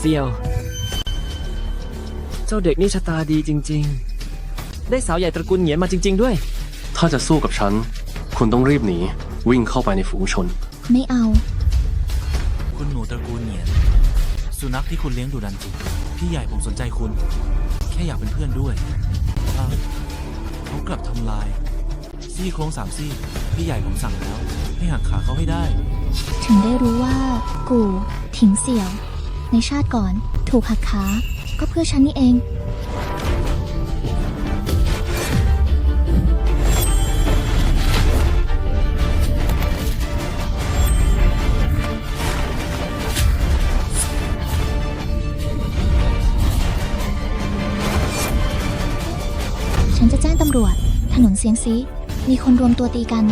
เซียว เจ้าเด็กนี่ชะตาดีจริง ๆ ได้สาวใหญ่ตระกูลเหงียนมาจริง ๆ ด้วย ถ้าจะสู้กับฉัน คุณต้องรีบหนี วิ่งเข้าไปในฝูงชน ไม่เอา คุณหนูตระกูลเหนียน สุนัขที่คุณเลี้ยงดูดันจิพี่ใหญ่ผมสนใจคุณ แค่อยากเป็นเพื่อนด้วยอ้าวเขากลับทำลาย ซี่โครงสามซี่ พี่ใหญ่ผมสั่งแล้ว ให้หักขาเขาให้ได้ ถึงได้รู้ว่า กูถิงเสี่ยว ในชาติก่อน ถูกหักขา ก็เพื่อฉันนี่เอง ฉันจะแจ้งตำรวจ ถนนเซียงซี มีคนรวมตัวตีกัน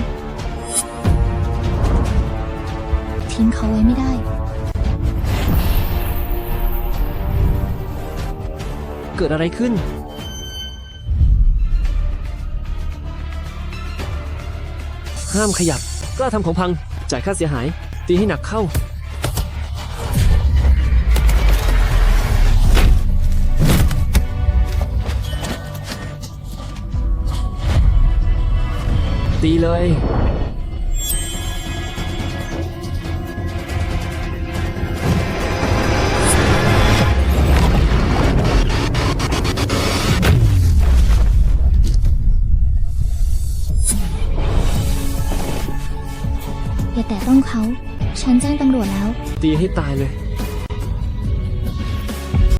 ทิ้งเขาไว้ไม่ได้ เกิดอะไรขึ้น ห้ามขยับ กล้าทำของพัง จ่ายค่าเสียหาย ตีให้หนักเข้า ตีเลย อย่าแตะต้องเขา ฉันแจ้งตำรวจแล้ว ตีให้ตายเลย